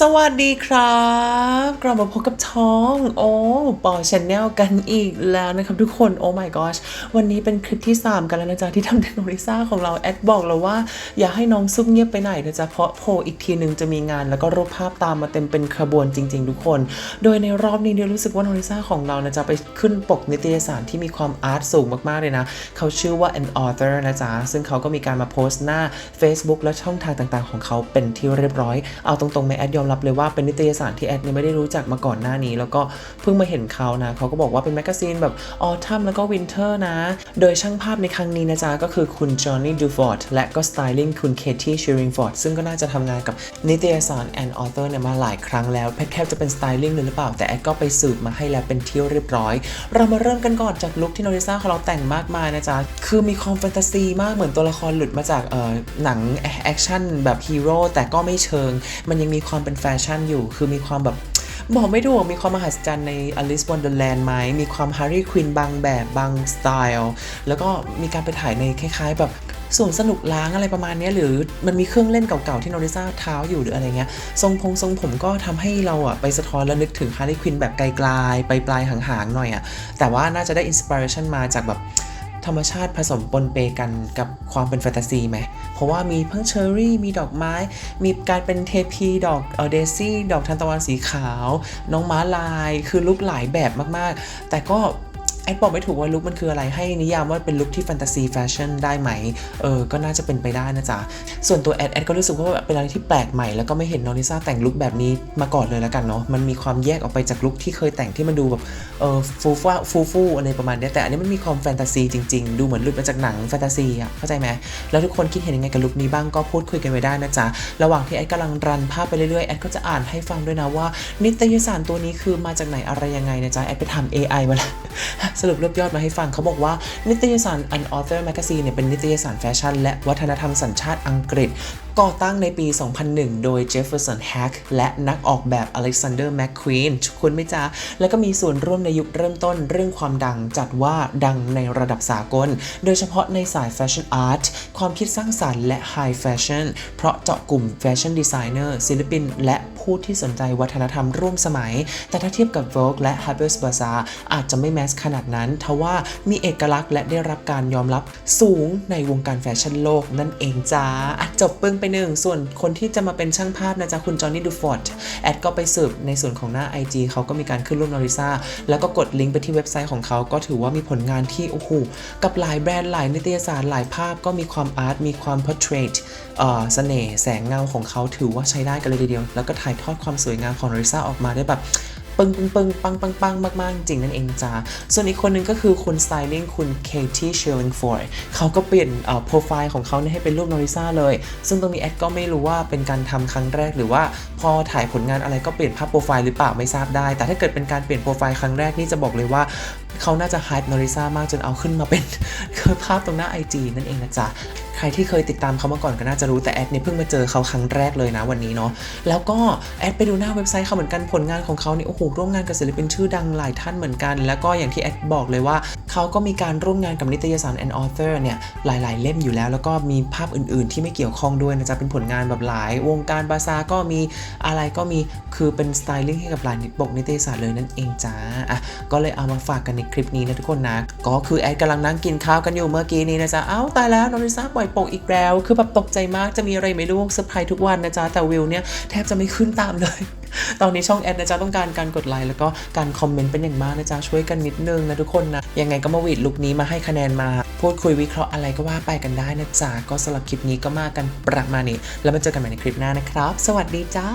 สวัสดีครับกลับมาพบกับท้องโอ้ปอชแนลกันอีกแล้วนะครับทุกคนโอ้ my gosh วันนี้เป็นคลิปที่ 3 กันแล้วนะจ๊ะที่ทำเทนโนริซ่าของเราแอดบอกเราว่า อย่าให้น้องซุ่มเงียบไปไหนนะจ๊ะเพราะโพลอีกทีหนึ่งจะมีงานแล้วก็รูปภาพตามมาเต็มเป็นขบวนจริง ๆ ทุกคน โดยในรอบนี้เดียวรู้สึกว่าโนริซ่าของเรานะจ๊ะไปขึ้นปกนิตยสารที่มีความอาร์ตสูงมากๆเลยนะเขาชื่อว่า an author นะจ๊ะซึ่งเขาก็มีการมาโพสต์หน้า Facebook และช่องทางต่างๆ ของเขาเป็นที่เรียบร้อยเอาตรงๆในแอดยอมรับเลยว่าเป็นนิตยสารที่แอดเนี่ยไม่ได้รู้จักมาก่อนหน้านี้ แล้วก็เพิ่งมาเห็นเขานะเขาก็บอกว่าเป็นแมกกาซีนแบบออทัมแล้วก็วินเทอร์นะ โดยช่างภาพในครั้งนี้นะจ๊ะ ก็คือคุณจอห์นนี่ดูฟอร์ดและก็สไตลิ่งคุณเคที่ชิริงฟอร์ดซึ่งก็น่าจะทำงานกับนิตยสาร and author เนี่ยมาหลายครั้งแล้วแพทแคบจะเป็นสไตลิ่งหรือเปล่าแต่แอดก็ไปสืบมาให้แล้วเป็นเที่ยวเรียบร้อย เรามาเริ่มกันก่อนจากลุคที่โนริซ่าของเราแต่งมากมายนะจ๊ะคือมีความแฟนตาซีมากเหมือนตัวละครหลุดมาจากเอ่อหนังแอคชั่นแบบฮีโร่แต่ก็ไม่เชิง มันยังมีความเป็นแฟชั่นอยู่ คือมีความแบบบอกไม่ถูกมีความมหัศจรรย์ใน Alice Wonderland ไหมมีความ Harry Quinn บางแบบบางสไตล์แล้วก็มีการไปถ่ายในคล้ายๆ แบบสวนสนุกล้างอะไรประมาณนี้หรือมันมีเครื่องเล่นเก่าๆที่โนริซ่าเท้าอยู่หรืออะไรเงี้ยทรงพงทรงผมก็ทำให้เราอะไปสะท้อนและนึกถึง Harry Quinn แบบไกลๆไปปลายห่างๆหน่อยอะแต่ว่าน่าจะได้อินสปิเรชันมาจากแบบ ธรรมชาติผสมปนเปกันกับความเป็นแฟนตาซีไหม เพราะว่ามีพังเชอร์รี่ มีดอกไม้ มีการเป็นเทพีดอกเออเดซี่ ดอกทานตะวันสีขาว น้องม้าลาย คือลุกหลายแบบมากๆ แต่ก็ แอดบอกไม่ถูกว่าลุคมันคืออะไรให้นิยามว่าเป็นลุคที่แฟนตาซีแฟชั่นได้ไหม เออ ก็น่าจะเป็นไปได้นะจ๊ะ ส่วนตัวแอดแอดก็รู้สึกว่าเป็นอะไรที่แปลกใหม่ แล้วก็ไม่เห็นนอริซ่าแต่งลุคแบบนี้มาก่อนเลยแล้วกันเนาะ มันมีความแยกออกไปจากลุคที่เคยแต่งที่มันดูแบบ เออฟูฟ้าฟูฟูอะไรประมาณนี้ แต่อันนี้มันมีความแฟนตาซีจริงๆ ดูเหมือนหลุดมาจากหนังแฟนตาซีอะ เข้าใจไหม แล้วทุกคนคิดเห็นยังไงกับลุคนี้บ้างก็พูดคุยกันไว้ได้นะจ๊ะ ระหว่างที่แอดกำลังรันภาพไปเรื่อยๆ แอดก็จะอ่านให้ฟังด้วยนะว่า นิตยสารตัวนี้คือมาจากไหนอะไรยังไงนะจ๊ะ แอดไปทำ AI มาแล้วสรุปรวบยอดมาให้ฟังเขาบอกว่านิตยสาร An Author Magazine เนี่ยเป็นนิตยสารแฟชั่นและวัฒนธรรมสัญชาติอังกฤษ ก่อตั้งในปี 2001 โดย Jefferson Hack และนักออกแบบ Alexander McQueen คุณไม่จ้าแล้วก็มีส่วนร่วมในยุคเริ่มต้นเรื่องความดังจัดว่าดังในระดับสากล โดยเฉพาะในสายแฟชั่นอาร์ตความคิดสร้างสรรค์และไฮแฟชั่นเพราะเจาะกลุ่มแฟชั่นดีไซเนอร์ศิลปิน และผู้ที่สนใจวัฒนธรรมร่วมสมัย แต่ถ้าเทียบกับ Vogue และ Harper's Bazaar อาจจะไม่แมสขนาดนั้นทว่ามีเอกลักษณ์และได้รับการยอมรับสูงในวงการแฟชั่นโลกนั่นเองจ้าจบปึ้งไปหนึ่ง ส่วนคนที่จะมาเป็นช่างภาพนะจ๊ะคุณจอห์นนี่ดูฟอร์ดแอดก็ไปสืบในส่วนของหน้า IG เขาก็มีการขึ้นรูปนอริซาแล้วก็กดลิงก์ไปที่เว็บไซต์ของเขาก็ถือว่ามีผลงานที่โอ้โหกับหลายแบรนด์หลายนิตยสารหลายภาพก็มีความอาร์ตมีความ portrait เอ่อเสน่ห์แสงเงาของเขาถือว่าใช้ได้กันเลยทีเดียว แล้วก็ถ่ายทอดความสวยงามของนอริซาออกมาได้แบบ ปึ้งปึ้งปึ้งปังปังปังมากๆ จริงนั่นเองจ้าส่วนอีกคนหนึงก็คือคุณสไตลิ่งคุณเคที่เชลลิงฟอร์เขาก็เปลี่ยนโปรไฟล์ของเขาให้เป็นรูปนอริซาเลย ซึ่งตรงนี้แอดก็ไม่รู้ว่าเป็นการทำครั้งแรกหรือว่าพอถ่ายผลงานอะไรก็เปลี่ยนภาพโปรไฟล์หรือเปล่าไม่ทราบได้ แต่ถ้าเกิดเป็นการเปลี่ยนโปรไฟล์ครั้งแรกนี่จะบอกเลยว่าเขาน่าจะไฮป์นอริซามากจนเอาขึ้นมาเป็นคือภาพตรงหน้า IG นั่นเองนะจ๊ะใครที่เคยติดตามเขามาก่อนก็น่าจะรู้แต่แอดเนี่ยเพิ่งมาเจอเขาครั้งแรกเลยนะวันนี้เนาะแล้วก็แอดไปดูหน้าเว็บไซต์เขาเหมือนกันผลงานของเขาเนี่ยโอ้โหร่วมงานกับศิลปินชื่อดังหลายท่านเหมือนกัน แล้วก็อย่างที่แอดบอกเลยว่าเขาก็มีการร่วมงานกับนิตยสาร and author เนี่ยหลาย ๆ เล่มอยู่แล้ว แล้วก็มีภาพอื่น ๆ ที่ไม่เกี่ยวข้องด้วยนะจ๊ะเป็นผลงานแบบหลาย วงการบาซาก็มีอะไรก็มีคือเป็นสไตลิ่งให้กับหลายปกนิตยสารเลยนั่นเองจ้าอะก็เลยเอามาฝากกันในคลิปนี้นะทุกคนนะก็คือแอดกำลังนั่งกินข้าวกันอยู่เมื่อกี้นี้นะจ๊ะเอ้าตายแล้วนอริซาปล่อยโปกอีกแล้ว คือแบบตกใจมากจะมีอะไรไม่รู้เซอร์ไพรส์ทุกวันนะจ๊ะ แต่วิวเนี่ยแทบจะไม่ขึ้นตามเลย ตอนนี้ช่องแอดนะจ๊ะต้องการการกดไลค์แล้วก็การคอมเมนต์เป็นอย่างมากนะจ๊ะ ช่วยกันนิดนึงนะทุกคนนะ ยังไงก็มาวีดลุคนี้มาให้คะแนนมา พูดคุยวิเคราะห์อะไรก็ว่าไปกันได้นะจ๊ะ ก็สำหรับคลิปนี้ก็มากันประมาณนี้ แล้วมาเจอกันใหม่ในคลิปหน้านะครับ สวัสดีจ้า